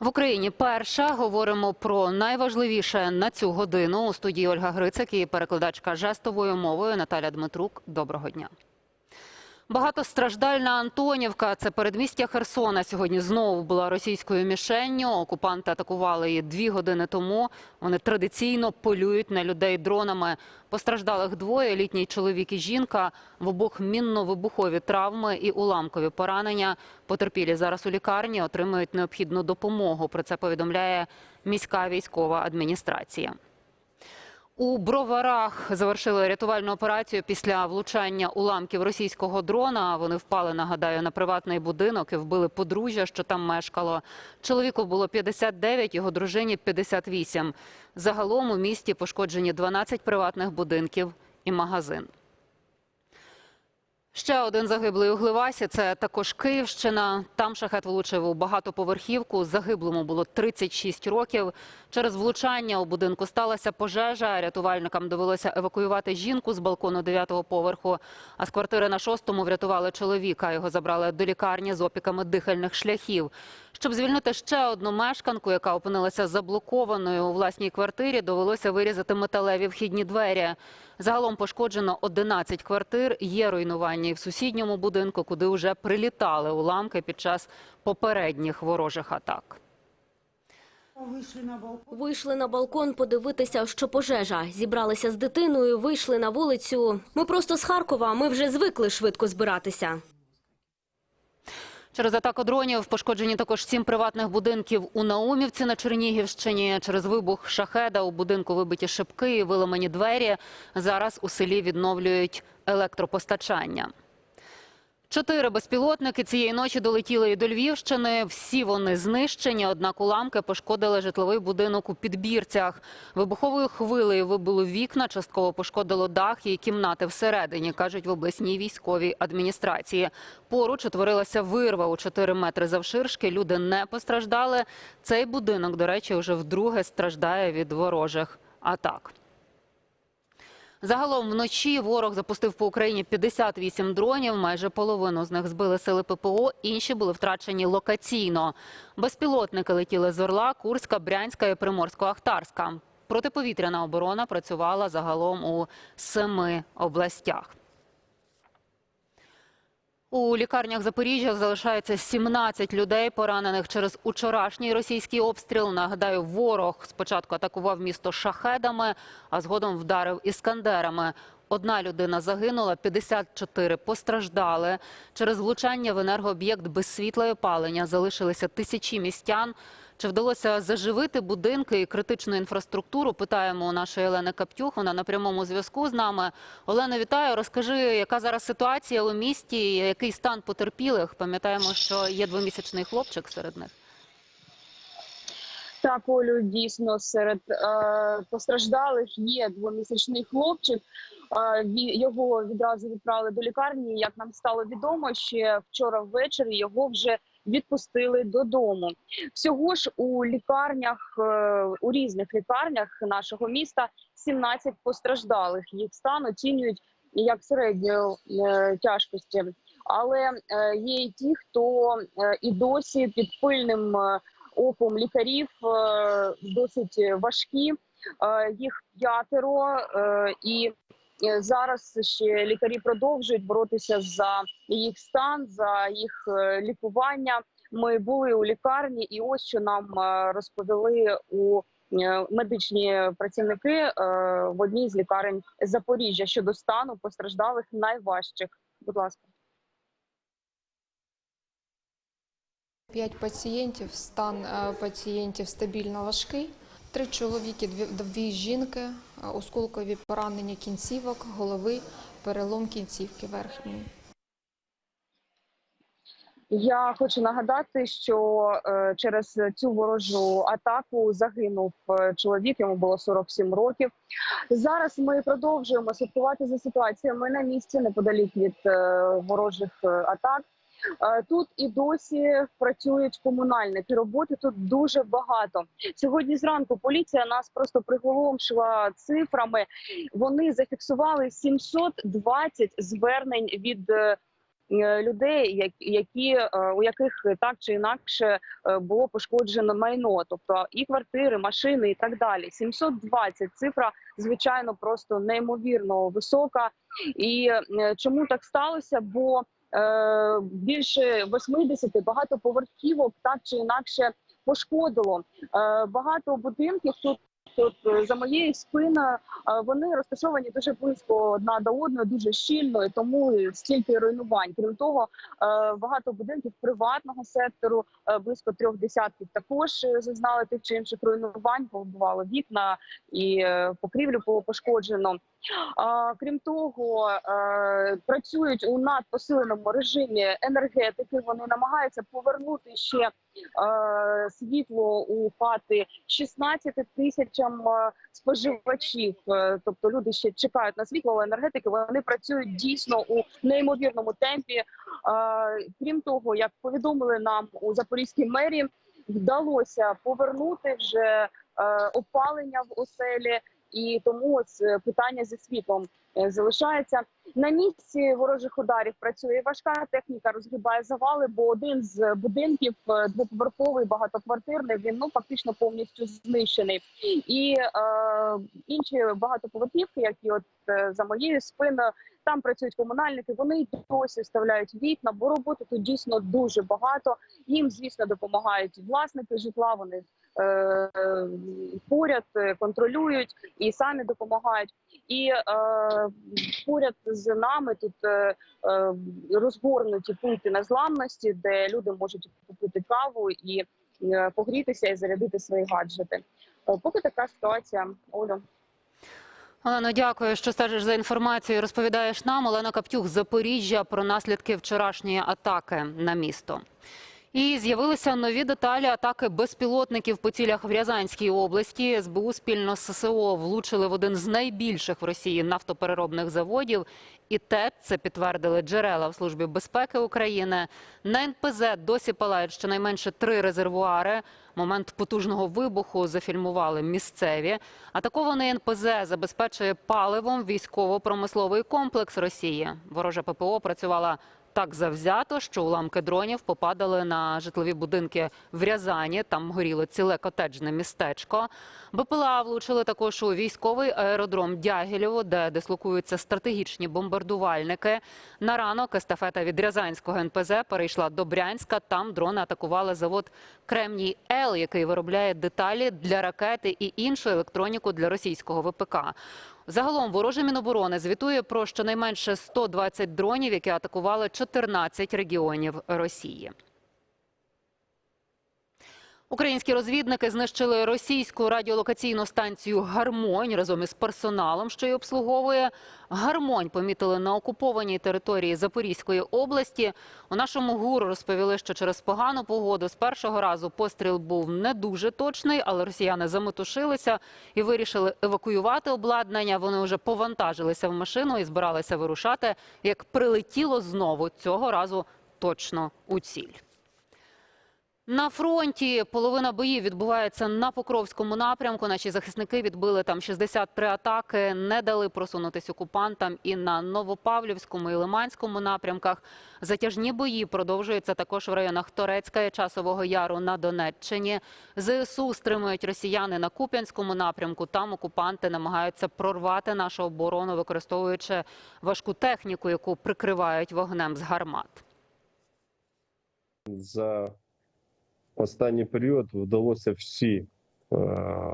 В Україні перша говоримо про найважливіше на цю годину. У студії Ольга Грицик і перекладачка жестовою мовою Наталя Дмитрук. Доброго дня. Багатостраждальна Антонівка, це передмістя Херсона. Сьогодні знову була російською мішенню. Окупанти атакували її дві години тому. Вони традиційно полюють на людей дронами. Постраждалих двоє літній чоловік і жінка. В обох мінно-вибухові травми і уламкові поранення. Потерпілі зараз у лікарні отримують необхідну допомогу. Про це повідомляє міська військова адміністрація. У броварах завершили рятувальну операцію після влучання уламків російського дрона. Вони впали, нагадаю, на приватний будинок і вбили подружжя, що там мешкало. Чоловіку було 59, його дружині 58. Загалом у місті пошкоджені 12 приватних будинків і магазин. Ще один загиблий у Гливасі. Це також Київщина. Там шахет влучив у багатоповерхівку. Загиблому було 36 років. Через влучання у будинку сталася пожежа. Рятувальникам довелося евакуювати жінку з балкону 9-го поверху. А з квартири на шостому врятували чоловіка. Його забрали до лікарні з опіками дихальних шляхів. Щоб звільнити ще одну мешканку, яка опинилася заблокованою у власній квартирі, довелося вирізати металеві вхідні двері. Загалом пошкоджено 11 квартир. Є руйнування і в сусідньому будинку, куди вже прилітали уламки під час попередніх ворожих атак. Вийшли на балкон. Подивитися, що пожежа. Зібралися з дитиною, вийшли на вулицю. Ми просто з Харкова, ми вже звикли швидко збиратися. Через атаку дронів пошкоджені також сім приватних будинків у Наумівці на Чернігівщині. Через вибух шахеда у будинку вибиті шибки і виламані двері. Зараз у селі відновлюють електропостачання. Чотири безпілотники цієї ночі долетіли і до Львівщини. Всі вони знищені, однак уламки пошкодили житловий будинок у підбірцях. Вибуховою хвилею вибило вікна, частково пошкодило дах і кімнати всередині, кажуть в обласній військовій адміністрації. Поруч утворилася вирва у 4 метри завширшки. Люди не постраждали. Цей будинок, до речі, вже вдруге страждає від ворожих атак. Загалом вночі ворог запустив по Україні 58 дронів. Майже половину з них збили сили ППО. Інші були втрачені локаційно. Безпілотники летіли з Орла, Курська, Брянська і Приморсько-Ахтарська. Протиповітряна оборона працювала загалом у семи областях. У лікарнях Запоріжжя залишається 17 людей, поранених через учорашній російський обстріл. Нагадаю, ворог спочатку атакував місто шахедами, а згодом вдарив іскандерами. Одна людина загинула, 54 постраждали. Через влучання в енергооб'єкт без світла і опалення залишилися тисячі містян. Чи вдалося заживити будинки і критичну інфраструктуру? Питаємо у нашої Олени Каптюх. Вона на прямому зв'язку з нами. Олено, вітаю. Розкажи, яка зараз ситуація у місті, який стан потерпілих? Пам'ятаємо, що є двомісячний хлопчик серед них. Так, Олю, дійсно серед е, постраждалих є двомісячний хлопчик. Е, його відразу відправили до лікарні. Як нам стало відомо, ще вчора ввечері його вже відпустили додому. Всього ж у лікарнях, е, у різних лікарнях нашого міста 17 постраждалих. Їх стан оцінюють як середньої е, тяжкості. Але е, є і ті, хто і досі під пильним. оком лікарів досить важкі. Їх п'ятеро, і зараз ще лікарі продовжують боротися за їх стан, за їх е, лікування. Ми були у лікарні, і ось що нам е, розповіли у е, медичні працівники е, в одній з лікарень Запоріжжя щодо стану постраждалих найважчих. Будь ласка. П'ять пацієнтів, стан е, пацієнтів стабільно важкий. Три чоловіки, дві, дві жінки, е, осколкові поранення кінцівок, голови, перелом кінцівки верхньої. Я хочу нагадати, що е, через цю ворожу атаку загинув е, чоловік. Йому було 47 років. Зараз ми продовжуємо слідкувати за ситуаціями на місці неподалік від е, ворожих е, атак. Тут і досі працюють комунальники. Роботи тут дуже багато. Сьогодні зранку поліція нас просто приголомшила цифрами. Вони зафіксували 720 звернень від е, е, людей, які е, у яких так чи інакше було пошкоджено майно, тобто і квартири, машини, і так далі. 720 цифра, звичайно, просто неймовірно висока. І чому так сталося? Бо більше 80 багатоповерхівок так чи інакше пошкодило. Е, багато будинків тут. Тут е, за моєю спиною е, вони розташовані дуже близько одна до одної, дуже щільно, і тому стільки руйнувань. Крім того, е, багато будинків приватного сектору, е, близько трьох десятків, також е, зазнали тих чи інших руйнувань, побувало вікна і е, покрівлю було пошкоджено. Крім того, е, працюють у надпосиленому режимі енергетики. Вони намагаються повернути ще е, світло у хати 16 тисячам е, споживачів. Тобто люди ще чекають на світло, енергетики вони працюють дійсно у неймовірному темпі. Крім того, як повідомили нам у Запорізькій мерії, вдалося повернути вже опалення в оселі. І тому ось е, питання зі світлом е, залишається на місці ворожих ударів. Працює важка техніка, розгрібає завали, бо один з будинків е, двоповерховий багатоквартирний. Він ну фактично повністю знищений. І е, інші багатоповерхівки, які от за моєю спиною, там працюють комунальники. Вони досі вставляють вікна, бо роботи тут дійсно дуже багато. Їм, звісно, допомагають власники житла. Вони поряд е, контролюють і самі допомагають. І е, поряд з нами тут е, е, розгорнуті пункти незламності, де люди можуть купити каву і е, погрітися і зарядити свої гаджети. Е, Поки така ситуація, Олю. Олено, дякую, що стежиш за інформацією. Розповідаєш нам Олена Каптюх Запоріжжя про наслідки вчорашньої атаки на місто. І з'явилися нові деталі атаки безпілотників по цілях в Рязанській області. СБУ спільно з ССО влучили в один з найбільших в Росії нафтопереробних заводів. І ТЕЦ це підтвердили джерела в службі безпеки України. На НПЗ досі палають щонайменше три резервуари. Момент потужного вибуху зафільмували місцеві. Атакований НПЗ забезпечує паливом військово-промисловий комплекс Росії. Ворожа ППО працювала так завзято, що уламки дронів попадали на житлові будинки в Рязані. Там горіло ціле котеджне містечко. БПЛА влучили також у військовий аеродром Дягілєво, де дислокуються стратегічні бомбардувальники. На ранок естафета від Рязанського НПЗ перейшла до Брянська. Там дрони атакували завод Кремній Л, який виробляє деталі для ракети і іншу електроніку для російського ВПК. Загалом вороже міноборони звітує про щонайменше 120 дронів, які атакували 14 регіонів Росії. Українські розвідники знищили російську радіолокаційну станцію Гармонь разом із персоналом, що її обслуговує. Гармонь помітили на окупованій території Запорізької області. У нашому гуру розповіли, що через погану погоду з першого разу постріл був не дуже точний, але росіяни заметушилися і вирішили евакуювати обладнання. Вони вже повантажилися в машину і збиралися вирушати. Як прилетіло знову цього разу точно у ціль. На фронті половина боїв відбувається на Покровському напрямку. Наші захисники відбили там 63 атаки, не дали просунутись окупантам і на Новопавлівському і Лиманському напрямках. Затяжні бої продовжуються також в районах Торецька і Часового Яру на Донеччині. ЗСУ стримують росіяни на Куп'янському напрямку. Там окупанти намагаються прорвати нашу оборону, використовуючи важку техніку, яку прикривають вогнем з гармат. за останній період вдалося всі е,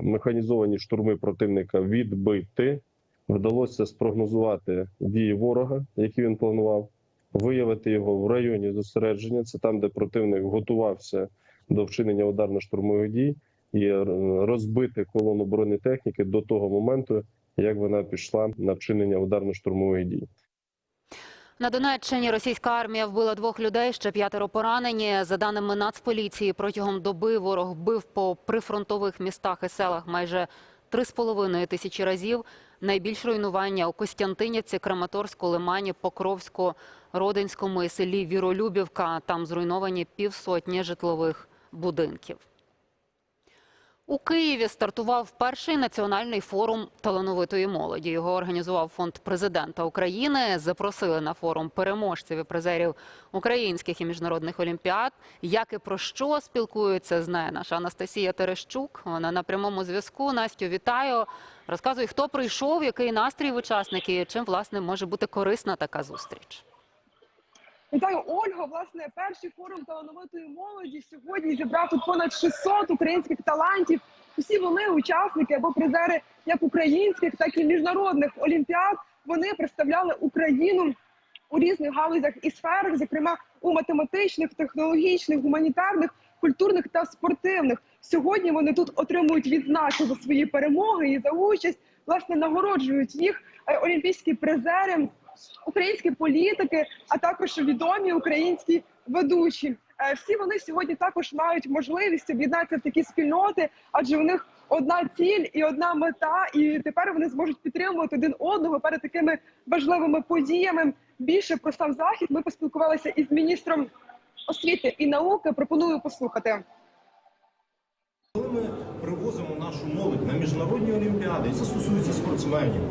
механізовані штурми противника відбити. Вдалося спрогнозувати дії ворога, які він планував, виявити його в районі зосередження. Це там, де противник готувався до вчинення ударно-штурмових дій, і розбити колону бронетехніки до того моменту, як вона пішла на вчинення ударно-штурмових дій. На Донеччині російська армія вбила двох людей, ще п'ятеро поранені. За даними Нацполіції, протягом доби ворог бив по прифронтових містах і селах майже 3,5 тисячі разів. Найбільш руйнування у Костянтинівці, Краматорську, Лимані, Покровську, Родинському і селі Віролюбівка. Там зруйновані півсотні житлових будинків. У Києві стартував перший національний форум талановитої молоді. Його організував фонд президента України. Запросили на форум переможців і призерів українських і міжнародних олімпіад. Як і про що спілкуються, знає наша Анастасія Терещук. Вона на прямому зв'язку. Настю, вітаю. Розказуй, хто прийшов, який настрій в учасників, чим власне може бути корисна така зустріч. Вітаю, Ольга. Власне, перший форум талановитої молоді сьогодні зібрав тут понад 600 українських талантів. Усі вони учасники або призери як українських, так і міжнародних олімпіад. Вони представляли Україну у різних галузях і сферах, зокрема у математичних, технологічних, гуманітарних, культурних та спортивних. Сьогодні вони тут отримують відзнаки за свої перемоги і за участь. Власне нагороджують їх е, олімпійські призери українські політики, а також відомі українські ведучі. Е, Всі вони сьогодні також мають можливість об'єднатися в такі спільноти, адже у них одна ціль і одна мета, і тепер вони зможуть підтримувати один одного перед такими важливими подіями. Більше про сам захід ми поспілкувалися із міністром освіти і науки. Пропоную послухати. Привозимо нашу молодь на міжнародні олімпіади, і це стосується спортсменів,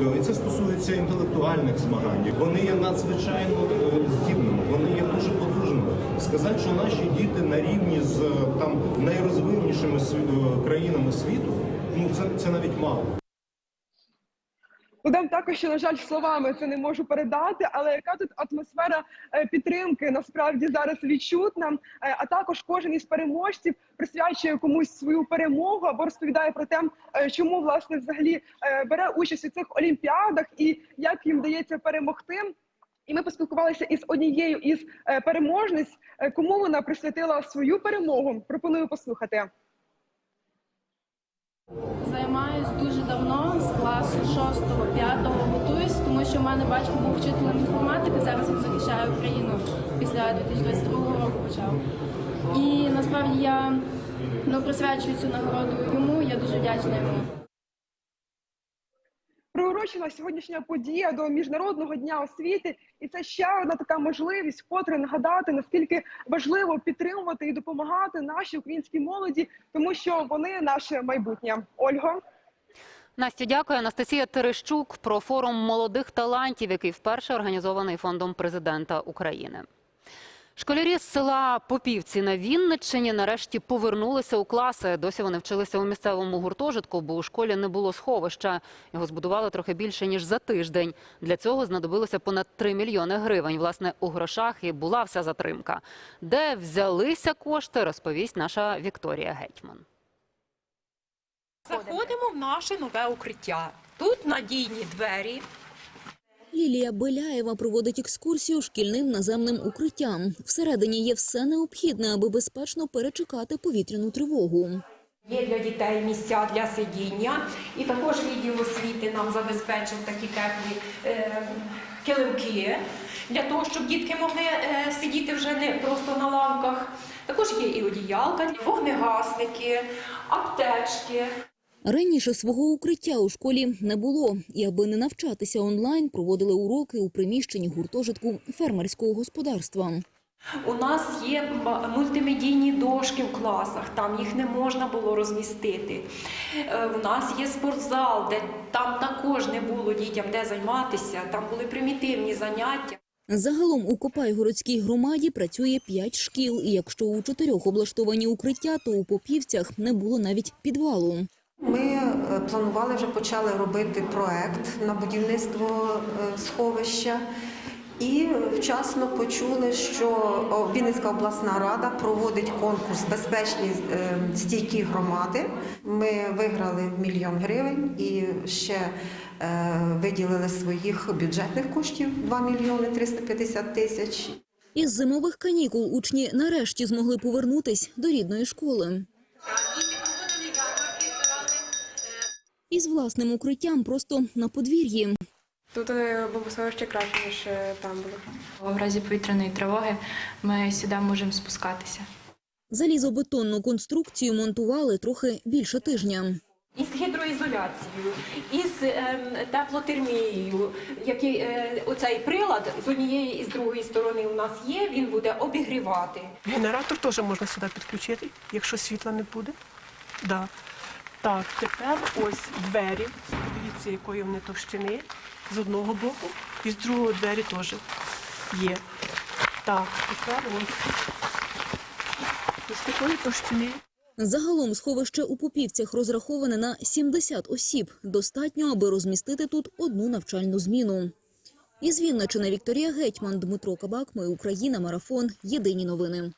е, і це стосується інтелектуальних змагань. Вони є надзвичайно е, здібними, вони є дуже потужними. Сказати, що наші діти на рівні з е, там найрозвиненішими країнами світу, ну це, це навіть мало. Додам також, що на жаль, словами це не можу передати, але яка тут атмосфера е, підтримки насправді зараз відчутна. Е, А також кожен із переможців присвячує комусь свою перемогу або розповідає про те, е, чому власне взагалі бере участь у цих олімпіадах і як їм вдається перемогти. І ми поспілкувалися із однією із переможниць, кому вона присвятила свою перемогу. Пропоную послухати. Займаюсь дуже давно, з класу 6-5 готуюсь, тому що в мене батько був вчителем інформатики, зараз він захищає Україну після 2022 року почав. І насправді я ну, присвячую цю нагороду йому, я дуже вдячна йому. Приурочена сьогоднішня подія до міжнародного дня освіти, і це ще одна така можливість вкотре нагадати наскільки важливо підтримувати і допомагати нашій українській молоді, тому що вони наше майбутнє. Ольго. Настю, дякую. Анастасія Терещук про форум молодих талантів, який вперше організований фондом президента України. Школярі з села Попівці на Вінниччині нарешті повернулися у класи. Досі вони вчилися у місцевому гуртожитку, бо у школі не було сховища. Його збудували трохи більше ніж за тиждень. Для цього знадобилося понад 3 мільйони гривень. Власне, у грошах і була вся затримка. Де взялися кошти, розповість наша Вікторія Гетьман. Заходимо в наше нове укриття. Тут надійні двері. Лілія Беляєва проводить екскурсію шкільним наземним укриттям. Всередині є все необхідне, аби безпечно перечекати повітряну тривогу. Є для дітей місця для сидіння, і також відділ освіти нам забезпечив такі теплі е, килимки для того, щоб дітки могли е, сидіти вже не просто на лавках. Також є і одіялка, вогнегасники, аптечки. Раніше свого укриття у школі не було, і аби не навчатися онлайн, проводили уроки у приміщенні гуртожитку фермерського господарства. У нас є мультимедійні дошки в класах, там їх не можна було розмістити. Е, У нас є спортзал, де там також не було дітям де займатися, там були примітивні заняття. Загалом у Копайгородській громаді працює п'ять шкіл, і якщо у чотирьох облаштовані укриття, то у Попівцях не було навіть підвалу. Ми е, планували вже почали робити проект на будівництво е, сховища. І вчасно почули, що Вінницька обласна рада проводить конкурс Безпечні е, стійкі громади. Ми виграли мільйон гривень і ще виділили своїх бюджетних коштів 2 мільйони 350 тисяч. Із зимових канікул учні нарешті змогли повернутись до рідної школи. Із власним укриттям просто на подвір'ї. Тут бомбосховище краще, ніж там було. В разі повітряної тривоги ми сюди можемо спускатися. Залізобетонну конструкцію монтували трохи більше тижня. Із гідроізоляцією, із ем, теплотермією, який е, оцей прилад з однієї і з другої сторони у нас є, він буде обігрівати. Генератор теж можна сюди підключити, якщо світла не буде. Да. Так, тепер ось двері. Дивіться, якої вони товщини з одного боку, і з другого двері теж є. Так, тепер ось. Ось такої товщини. Загалом сховище у Попівцях розраховане на 70 осіб. Достатньо, аби розмістити тут одну навчальну зміну. Із Вінничини Вікторія Гетьман, Дмитро Кабак. Ми Україна. Марафон. Єдині новини.